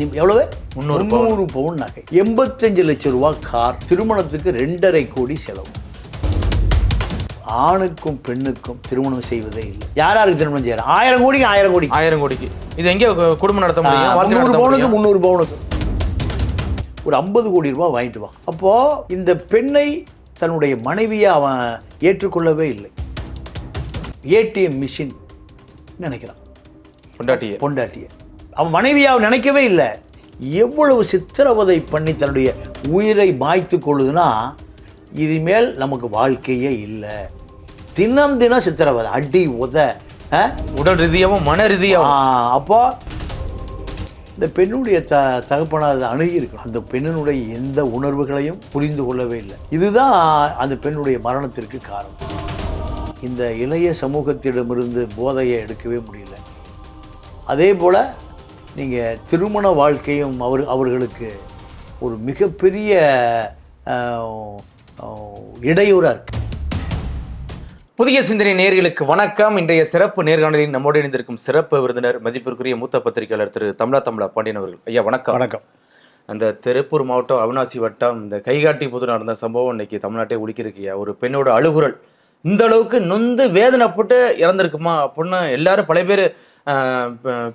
எவ்வளவு? முந்நூறு பவுன். நகை. எண்பத்தஞ்சு லட்சம் ரூபாய் கார். திருமணத்துக்கு ரெண்டரை கோடி செலவு. ஆணுக்கும் பெண்ணுக்கும் திருமணம் செய்வதே இல்லை. யார் யாருக்கு திருமணம் செய்யறாங்க ஆயிரம் கோடிக்கு ஆயிரம் கோடி ஆயிரம் கோடிக்கு. இது எங்கே குடும்பம் நடத்த முடியும்? முந்நூறு பவுனுக்கு முந்நூறு பவுனுக்கு. ஒரு ஐம்பது கோடி ரூபாய் வாங்கிட்டு வா. அப்போ இந்த பெண்ணை தன்னுடைய மனைவியை அவன் ஏற்றுக்கொள்ளவே இல்லை. ஏடிஎம் மிஷின் நினைக்கிறான். பொண்டாட்டிய. பொண்டாட்டிய. அவன் மனைவியை அவன் நினைக்கவே இல்லை. எவ்வளவு சித்திரவதை பண்ணி தன்னுடைய உயிரை மாய்த்து கொள்ளுதுன்னா இனிமேல் நமக்கு வாழ்க்கையே இல்லை. தினம் தினம் சித்திரவதை அடி உத? உடல் ரீதியாவும் மன ரீதியாவும். ஆ, அப்போ இந்த பெண்ணுடைய த தகப்பனார் அதை அணுகி இருக்கணும் அந்த பெண்ணினுடைய எந்த உணர்வுகளையும் புரிந்து கொள்ளவே இல்லை. இதுதான் அந்த பெண்ணுடைய மரணத்திற்கு காரணம். இந்த இளைய சமூகத்திடமிருந்து போதையை எடுக்கவே முடியல. அதே போல் நீங்கள் திருமண வாழ்க்கையும் அவர் அவர்களுக்கு ஒரு மிகப்பெரிய ஆஹ், ஆஹ், இடையூறா இருக்கு. புதிய சிந்தனை நேர்களுக்கு வணக்கம். இன்றைய சிறப்பு நேர்காணலில் நம்மோடு இணைந்திருக்கும் சிறப்பு விருந்தினர் மதிப்பிற்குரிய மூத்த பத்திரிகையாளர் திரு தமிழா தமிழா பாண்டியன் அவர்கள். ஐயா வணக்கம். வணக்கம். அந்த திருப்பூர் மாவட்டம் அவினாசி வட்டம் இந்த கைகாட்டி புது நடந்த சம்பவம் இன்னைக்கு தமிழ்நாட்டை உலுக்கியிருக்கியா? ஒரு பெண்ணோட அழுகுரல் இந்த அளவுக்கு நொந்து வேதனைப்பட்டு இறந்திருக்குமா அப்படின்னு எல்லாரும் பல பேர்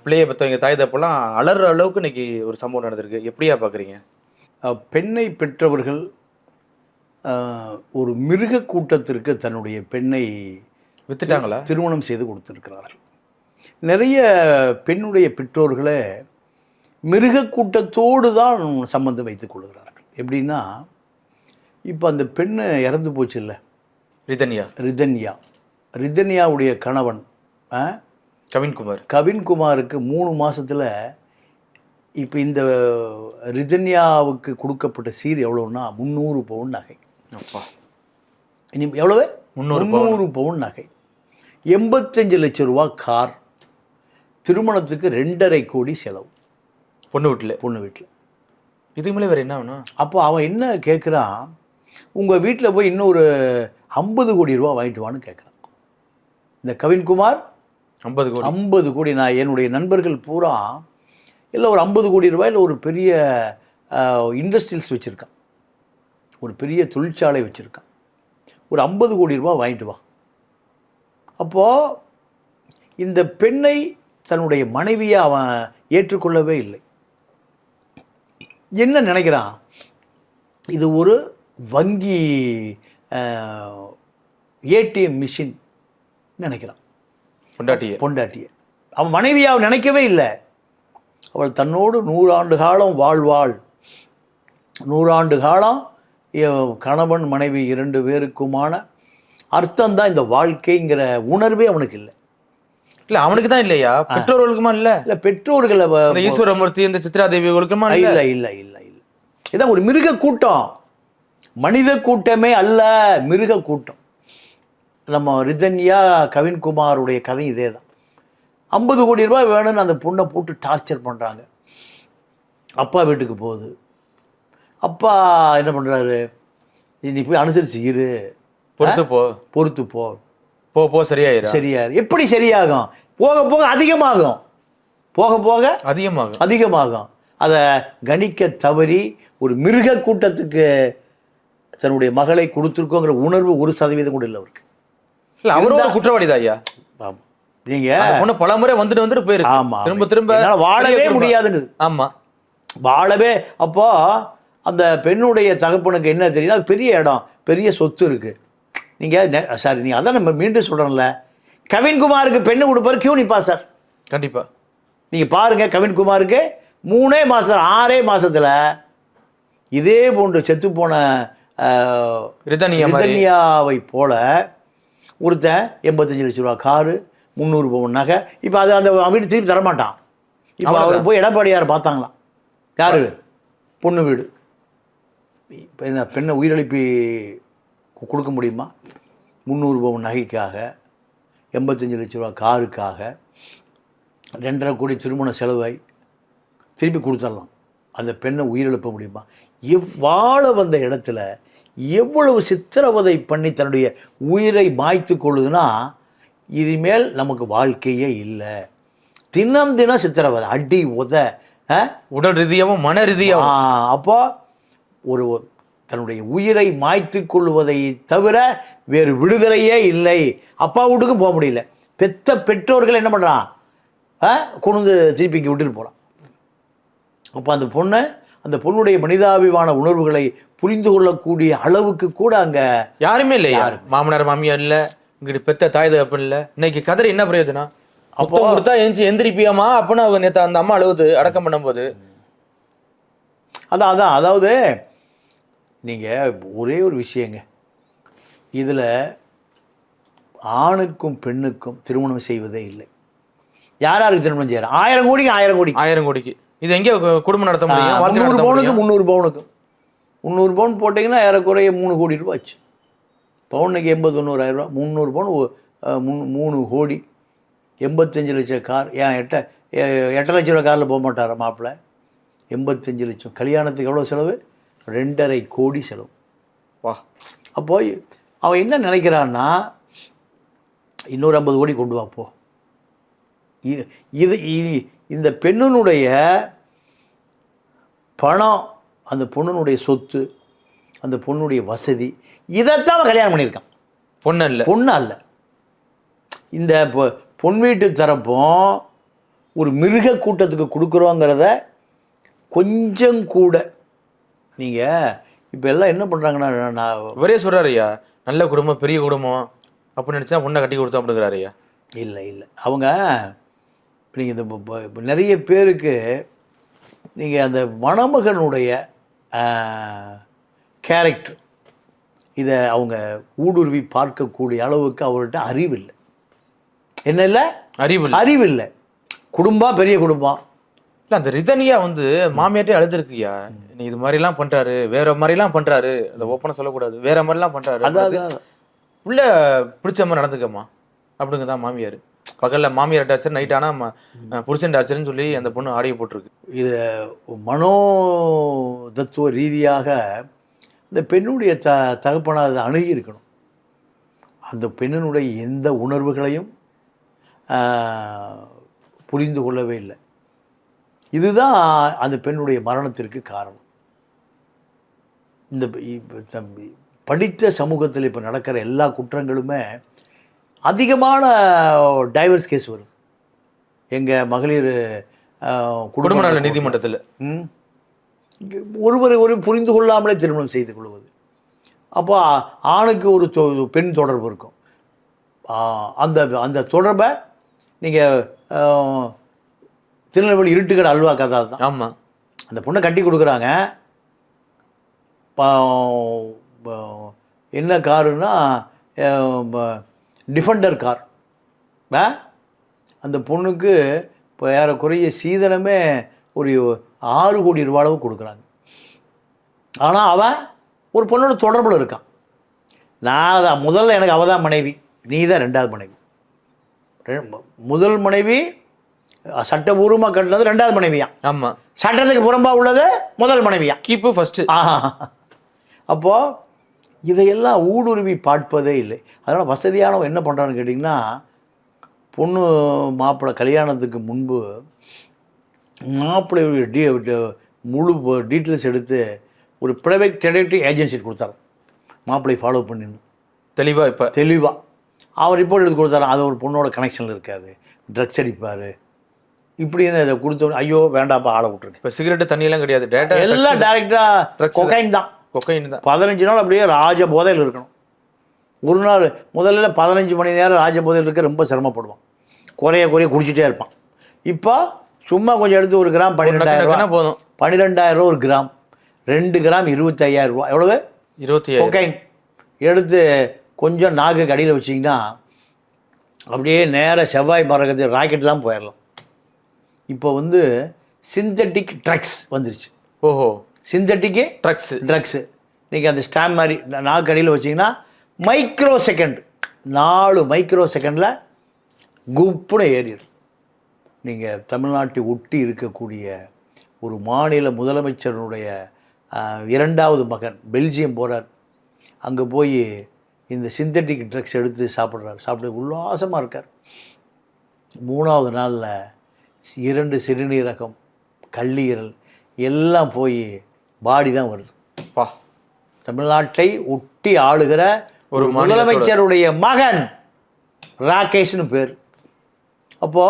பிள்ளைய பெற்றவங்க தாய் தப்பெல்லாம் அலற அளவுக்கு இன்னைக்கு ஒரு சம்பவம் நடந்திருக்கு. எப்படியா பார்க்குறீங்க பெண்ணை பெற்றவர்கள் ஒரு மிருக கூட்டத்திற்கு தன்னுடைய பெண்ணை வித்துட்டாங்களா? திருமணம் செய்து கொடுத்திருக்கிறார்கள். நிறைய பெண்ணுடைய பெற்றோர்களே மிருக கூட்டத்தோடு தான் சம்பந்தம் வைத்துக் கொள்கிறார்கள். எப்படின்னா இப்போ அந்த பெண்ணு இறந்து போச்சு இல்லை ரிதன்யா. ரிதன்யா. ரிதன்யாவுடைய கணவன் கவின்குமார். கவின்குமாருக்கு மூணு மாசத்துல இப்போ இந்த ரிதன்யாவுக்கு கொடுக்கப்பட்ட சீர் எவ்வளோன்னா முந்நூறு பவுன் நகை. அப்பா. இனி எவ்வளவு? முந்நூறு முந்நூறு பவுன் நகை. எண்பத்தஞ்சு லட்சம் ரூபா கார். திருமணத்துக்கு ரெண்டரை கோடி செலவு. பொண்ணு வீட்டில் பொண்ணு வீட்டில் இதுக்கு மேலே வேற என்ன வேணும்? அப்போ அவன் என்ன கேட்குறான் உங்கள் வீட்டில் போய் இன்னொரு ஐம்பது கோடி ரூபா வாங்கிட்டு வான்னு கேட்குறான். இந்த கவின்குமார் ஐம்பது கோடி. ஐம்பது கோடி நான் என்னுடைய நண்பர்கள் பூரா இல்லை ஒரு ஐம்பது கோடி ரூபாயில் ஒரு பெரிய இண்டஸ்ட்ரியல்ஸ் வச்சுருக்கான். ஒரு பெரிய தொழிற்சாலை வச்சுருக்கான். ஒரு ஐம்பது கோடி ரூபாய் வாங்கிட்டு வா. அப்போது இந்த பெண்ணை தன்னுடைய மனைவியை அவன் ஏற்றுக்கொள்ளவே இல்லை. என்ன நினைக்கிறான்? இது ஒரு வங்கி ஏடிஎம் மிஷின் நினைக்கிறான். பொண்டாட்டிய. பொண்டாட்டிய. அவன் மனைவியை நினைக்கவே இல்லை. அவள் தன்னோடு நூறாண்டு காலம் வாழ்வாள். நூறாண்டு காலம் கணவன் மனைவி இரண்டு பேருக்குமான அர்த்தம் தான் இந்த வாழ்க்கைங்கிற உணர்வே அவனுக்கு இல்லை. இல்ல அவனுக்கு தான் இல்லையா? பெற்றோர்களுக்குமா இல்ல? இல்லை பெற்றோர்களை ஈஸ்வரமூர்த்தி இந்த சித்ரா தேவிகளுக்குமா இல்ல இல்லை? இல்லை இல்லை இல்லை. இதான் ஒரு மிருக கூட்டம். மனித கூட்டமே அல்ல மிருக கூட்டம். நம்ம ரிதன்யா கவின்குமாருடைய கதை இதே தான் ஐம்பது கோடி ரூபாய் வேணும்னு அந்த பொண்ணை போட்டு டார்ச்சர் பண்ணுறாங்க அப்பா வீட்டுக்கு போகுது. அப்பா என்ன பண்ணுறாரு நீ போய் அனுசரிச்சு இரு. பொறுத்து போ. பொறுத்து போ. போ போ சரியாயிரா. சரியா எப்படி சரியாகும்? போக போக அதிகமாகும். போக போக அதிகமாகும். அதிகமாகும். அதை கணிக்க தவறி ஒரு மிருக கூட்டத்துக்கு தன்னுடைய மகளை கொடுத்துருக்கோங்கிற உணர்வு ஒரு சதவீதம் கூட இல்லை அவருக்கு. இல்ல அவரும் ஒரு குற்றவாளி தான் ஐயா? ஆமா. நீங்க பல முறை வந்துட்டு வந்துட்டு போயிருக்கு. ஆமா திரும்ப திரும்ப வாழவே. முடியாதுங்குது. ஆமா. வாழவே அப்போ அந்த பெண்ணுடைய தகப்பனுக்கு என்ன தெரியும்னா பெரிய இடம் பெரிய சொத்து இருக்கு. நீங்க சார் நீ அதான் நம்ம மீண்டும் சொல்றோம்ல கவின்குமாருக்கு பெண்ணு கொடுப்பாரு கியூ நிப்பா சார். கண்டிப்பா. நீங்க பாருங்க கவின்குமாருக்கு மூணே மாசம் ஆறே மாசத்துல இதே போன்று செத்து போன ரிதன்யாவை போல ஒருத்தன் எண்பத்தஞ்சு லட்ச ரூபா காரு முந்நூறு பவுன் நகை. இப்போ அது அந்த வீடு திருப்பி தரமாட்டான். இப்போ அவர் போய் எடப்பாடியார் பார்த்தாங்களாம். யாரு? பொண்ணு வீடு. இப்போ இந்த பெண்ணை உயிரிழப்பி கொடுக்க முடியுமா? முந்நூறு பவுன் நகைக்காக எண்பத்தஞ்சு லட்ச ரூபா காருக்காக ரெண்டரை கோடி திருமண செலவை திருப்பி கொடுத்துடலாம். அந்த பெண்ணை உயிரிழப்ப முடியுமா? எவ்வாழ வந்த இடத்துல எவ்வளவு சித்திரவதை பண்ணி தன்னுடைய உயிரை மாய்த்து கொள்ளுதுன்னா இனிமேல் நமக்கு வாழ்க்கையே இல்லை. தினம் தினம் சித்திரவதை அடி உத? உடல் ரீதியாவும் மன ஆ, ரீதியாவும் அப்போ ஒரு தன்னுடைய உயிரை மாய்த்து கொள்வதை தவிர வேறு விடுதலையே இல்லை. அப்பா வீட்டுக்கும் போக முடியல. பெத்த பெற்றோர்கள் என்ன பண்ணுறான் கொண்டு வந்து திருப்பி இங்கே விட்டுட்டு போகிறான் அப்போ அந்த பொண்ணை அந்த பொண்ணுடைய மனிதாபிமான உணர்வுகளை புரிந்து கொள்ளக்கூடிய அளவுக்கு கூட அங்கே யாருமே இல்லையா? மாமனார் மாமியார் இல்ல. இங்கிட்டு பெத்த தாய் தகப்பன் இல்ல. இன்னைக்கு கதறி என்ன பிரயோஜனம்? அப்போ கொடுத்தா எந்திரிச்சு எந்திரிப்பியாமா? அப்படின்னு அவங்க நேத்து அந்த அம்மா அழுவுது அடக்கம் பண்ணும்போது. அதான் அதான். அதாவது நீங்கள் ஒரே ஒரு விஷயங்க. இதில் ஆணுக்கும் பெண்ணுக்கும் திருமணம் செய்வதே இல்லை. யார் யாருக்கு திருமணம் செய்யறாங்க ஆயிரம் கோடிக்கு ஆயிரம் கோடி ஆயிரம் கோடிக்கு. இது எங்க குடும்பம் நடத்த முடியும்? முந்நூறு பவுனுக்கு முந்நூறு பவுனுக்கு. முந்நூறு பவுன் போட்டிங்கன்னா ஏறக்குறைய மூணு கோடி ரூபாய் ஆச்சு. பவுனுக்கு எண்பது தொண்ணூறாயிரம் ரூபா முந்நூறு பவுன் மூணு- கோடி. எண்பத்தஞ்சு லட்சம் கார் ஏன் எட்ட எட்டரை லட்ச ரூபா காரில் போக மாட்டாரா மாப்பிள்ளை எண்பத்தஞ்சு லட்சம். கல்யாணத்துக்கு எவ்வளோ செலவு? ரெண்டரை கோடி செலவு. வா. அப்போ அவன் என்ன நினைக்கிறான்னா இன்னொரு ஐம்பது கோடி கொண்டு வா போ. இ- இது இந்த பெண்ணினுடைய பணம் அந்த பொண்ணுனுடைய சொத்து அந்த பொண்ணுடைய வசதி இதைத்தான் அவன் கல்யாணம் பண்ணியிருக்கான். பொண்ணு இல்ல பொண்ணு அல்ல. இந்த பொன் வீட்டு தரப்பும் ஒரு மிருக கூட்டத்துக்கு கொடுக்குறோங்கிறத கொஞ்சம் கூட நீங்கள் இப்போ எல்லாம் என்ன பண்ணுறாங்கன்னா நான் இவரே சொல்றாரு ஐயா நல்ல குடும்பம் பெரிய குடும்பம் அப்படின்னு நினைச்சா பொண்ணை கட்டி கொடுத்தோம் அப்படிங்கிறாரு ஐயா. இல்லை இல்லை. அவங்க நீங்கள் இந்த நிறைய பேருக்கு நீங்கள் அந்த மணமகனுடைய கேரக்டர் இதை அவங்க ஊடுருவி பார்க்கக்கூடிய அளவுக்கு அவர்கிட்ட அறிவில்லை. என்ன இல்லை? அறிவு இல்ல அறிவில்லை. குடும்பம் பெரிய குடும்பம் இல்ல அந்த ரிதனியா வந்து மாமியார்ட்டே அழுதுருக்குயா நீ இது மாதிரி எல்லாம் பண்றாரு வேற மாதிரி எல்லாம் பண்றாரு அதை ஓப்பனா சொல்லக்கூடாது. வேற மாதிரி எல்லாம் பண்றாரு அதாவது உள்ள பிடிச்ச மாதிரி நடந்துக்கம்மா. அப்படிங்க தான் மாமியார். பகலில் மாமியார் டார்ச்சர் நைட் ஆனால் புருஷன் டார்ச்சர்னு சொல்லி அந்த பொண்ணு ஆடியோ போட்டிருக்கு. இது மனோ தத்துவ ரீதியாக இந்த பெண்ணுடைய த தகப்பனாக அதை அணுகி இருக்கணும். அந்த பெண்ணினுடைய எந்த உணர்வுகளையும் புரிந்து கொள்ளவே இல்லை. இதுதான் அந்த பெண்ணுடைய மரணத்திற்கு காரணம். இந்த படித்த சமூகத்தில் இப்போ நடக்கிற எல்லா குற்றங்களுமே அதிகமான டைவர்ஸ் கேஸ் வரும். எங்கள் மகளிர் குடும்ப நல நீதிமன்றத்துல. ஒருவரை ஒரு புரிந்து கொள்ளாமலே திருமணம் செய்து கொள்வது. அப்போ ஆணுக்கு ஒரு பெண் தொடர்பு இருக்கும். அந்த அந்த தொடர்பை நீங்கள் திருநெல்வேலி இருட்டுக்கடை அல்வா கதை தான். ஆமா. அந்த பொண்ணை கட்டி கொடுக்குறாங்க. என்ன காருன்னா டிஃபெண்டர் கார் ஆ? அந்த பொண்ணுக்கு இப்போ ஏறக்குறைய சீதனமே ஒரு ஆறு கோடி ரூபா அளவு கொடுக்குறாங்க. ஆனால் அவன் ஒரு பொண்ணோட தொடர்பில் இருக்கான். நான் தான் முதல்ல எனக்கு அவள் தான் மனைவி. நீ தான் ரெண்டாவது மனைவி. முதல் மனைவி சட்டபூர்வமாக கட்டினது ரெண்டாவது மனைவியான் ஆமா. சட்டத்துக்கு புறம்பா உள்ளது முதல் மனைவியா? கீப்பு ஃபர்ஸ்ட் ஆஹா. அப்போ இதையெல்லாம் ஊடுருவி பார்ப்பதே இல்லை. அதனால் வசதியானவன் என்ன பண்ணுறான்னு கேட்டிங்கன்னா பொண்ணு மாப்பிள்ளை கல்யாணத்துக்கு முன்பு மாப்பிள்ளையுடைய டீ முழு டீட்டெயில்ஸ் எடுத்து ஒரு ப்ரைவேட் டெடக்டிவ் ஏஜென்சி கொடுத்தாரு. மாப்பிள்ளை ஃபாலோ பண்ணின்னு. தெளிவா இப்ப தெளிவாக அவர் ரிப்போர்ட் எடுத்து கொடுத்தாரு. அது ஒரு பொண்ணோட கனெக்ஷனில் இருக்காது. ட்ரக்ஸ் அடிப்பார். இப்படின்னு இதை கொடுத்தோன்னே ஐயோ வேண்டாப்பா ஆளை விட்ருக்கு இப்ப சிகரெட் தண்ணி எல்லாம் கிடையாது டேட்டா எல்லாம் டேரெக்டாக கொக்கைன் தான். கொக்கைன் தான். பதினஞ்சு நாள் அப்படியே ராஜ போதையில் இருக்கணும். ஒரு நாள் முதல்ல பதினஞ்சு மணி நேரம் ராஜ போதையில் இருக்க ரொம்ப சிரமப்படுவான். குறைய குறைய குடிச்சிட்டே இருப்பான். இப்போ சும்மா கொஞ்சம் எடுத்து ஒரு கிராம் பன்னிரெண்டாயிரம் போதும். பன்னிரெண்டாயிரம் ரூபா ஒரு கிராம் ரெண்டு கிராம் இருபத்தி ஐயாயிரம் ரூபா எவ்வளவு? இருபத்தி கொக்கைன். எடுத்து கொஞ்சம் நாக்கு கடியில் வச்சிங்கன்னா அப்படியே நேராக செவ்வாய் மரகத்து ராக்கெட்லாம் போயிடலாம். இப்போ வந்து சிந்தட்டிக் ட்ரக்ஸ் வந்துருச்சு. ஓஹோ. சிந்தட்டிக்கு ட்ரக்ஸ் ட்ரக்ஸு நீங்கள் அந்த ஸ்டாம்ப் மாதிரி நா- நாக்கு அடியில் வச்சிங்கன்னா மைக்ரோ செகண்ட் நாலு மைக்ரோ செகண்டில் குப்புன்னு ஏறிடும். நீங்கள் தமிழ்நாட்டை ஒட்டி இருக்கக்கூடிய ஒரு மாநில முதலமைச்சருடைய இரண்டாவது மகன் பெல்ஜியம் போகிறார் அங்கே போய் இந்த சிந்தட்டிக் ட்ரக்ஸ் எடுத்து சாப்பிட்றாரு. சாப்பிட்டு உல்லாசமாக இருக்கார். மூணாவது நாளில் இரண்டு சிறுநீரகம் கல்லீரல் எல்லாம் போய் பாடி தான் வருது. பா. தமிழ்நாட்டை ஒட்டி ஆளுகிற ஒரு முதலமைச்சருடைய மகன் ராகேஷ்னு பேர். அப்போ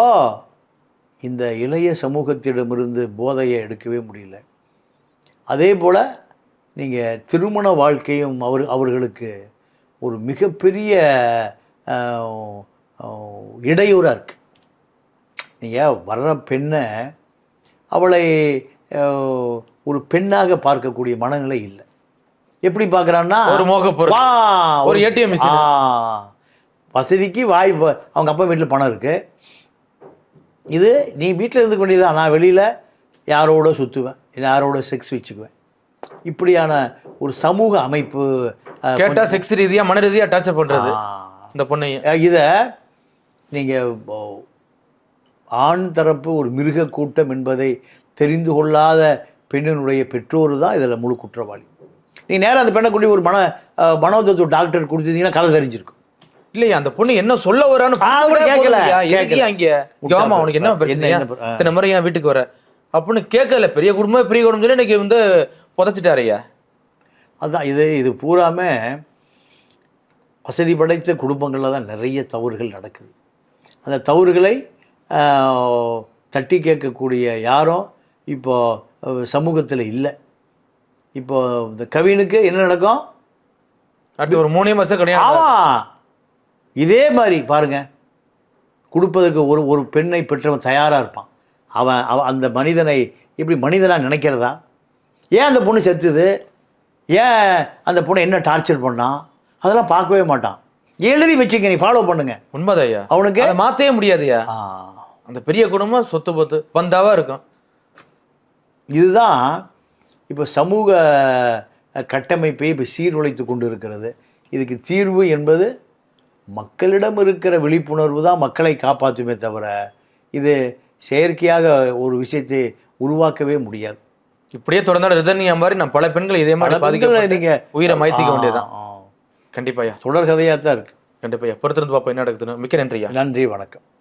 இந்த இளைய சமூகத்திடமிருந்து போதையை எடுக்கவே முடியல. அதே போல் நீங்கள் திருமண வாழ்க்கையும் அவர் அவர்களுக்கு ஒரு மிகப்பெரிய இடையூறாக இருக்கு. நீங்கள் வர்ற பெண்ணை அவளை ஒரு பெண்ணாக பார்க்கக்கூடிய மனநிலை இல்லை. எப்படி பார்க்குறான்னா ஒரு மோகப் பொருள். வா, ஒரு. ஆ, வசதிக்கு வாய் வ- அவங்க அப்பா வீட்டில் பணம் இருக்கு. இது நீ வீட்டில் இருந்துக்க வேண்டியதுதான். நான் வெளியில் யாரோட சுற்றுவேன் யாரோட செக்ஸ் வச்சுக்குவேன். இப்படியான ஒரு சமூக அமைப்பு அஹ், கேட்டா செக்ஸ் ரீதியா மன ரீதியா டார்ச்சர் பண்றது. ஆ, இந்த அஹ், இதை நீங்கள் ஆண் தரப்பு ஒரு மிருக கூட்டம் என்பதை தெரிந்து கொள்ளாத பெண்ணினுடைய பெற்றோர் தான் இதில் முழு குற்றவாளி. நீ நேரா அந்த பெண்ணை கொண்டு ஒரு மன மனோதத்துவ டாக்டர் கொடுத்தீங்கன்னா கதை தெரிஞ்சிருக்கும். இல்லையா அந்த பொண்ணு என்ன சொல்ல வரான்னு. அங்க யோமா உனக்கு என்ன என்ன- பிரச்சனையா? என்ன பிர- ஆ. இத்தனை முறை என் வீட்டுக்கு வர. அப்படின்னு கேட்கல. பெரிய குடும்பம் பெரிய குடும்பம் சொல்லி இன்னைக்கு வந்து புதைச்சிட்டாருய்யா. அதான் இது இது பூராமே வசதி படைத்த குடும்பங்களில் தான் நிறைய தவறுகள் நடக்குது. அந்த தவறுகளை தட்டி கேட்கக்கூடிய யாரும் இப்போ சமூகத்தில் இல்லை. இப்போ இந்த கவினுக்கு என்ன நடக்கும்? அடுத்து ஒரு மூணே மாசம் கிடையாது ஆமாம் இதே மாதிரி பாருங்க. கொடுப்பதற்கு ஒரு ஒரு பெண்ணை பெற்றவன் தயாராக இருப்பான். அவன் அவன் அந்த மனிதனை இப்படி மனிதனாக நினைக்கிறதா? ஏன் அந்த பொண்ணு செத்துது? ஏன் அந்த பொண்ணை என்ன டார்ச்சர் பண்ணான் அதெல்லாம் பார்க்கவே மாட்டான். எழுதி வச்சுங்க நீ ஃபாலோ பண்ணுங்க. உண்மைதான் ஐயா. அவனுக்கு மாத்தவே முடியாதுயா அந்த பெரிய குடும்பம் சொத்து பத்து பந்தாவா இருக்கும். இதுதான் இப்போ சமூக கட்டமைப்பை இப்போ சீர்குலைத்து கொண்டு இருக்கிறது இதுக்கு தீர்வு என்பது மக்களிடம் இருக்கிற விழிப்புணர்வு தான் மக்களை காப்பாற்றுமே தவிர இது செயற்கையாக ஒரு விஷயத்தை உருவாக்கவே முடியாது. இப்படியே தொடர்ந்தாலும் ரிதன்யா மாதிரி நான் பல பெண்கள் இதே மாதிரி பல பெண்களை பாதிக்க நீங்க உயிரை மாய்த்திக்க வேண்டியதுதான். ஆ, ஆ. கண்டிப்பாய்யா தொடர்கதையாக தான் இருக்கு கண்டிப்பாய்யா பொறுத்திருந்து பார்ப்போம் என்ன நடக்குதுன்னு. மிக்க நன்றியா. நன்றி வணக்கம்.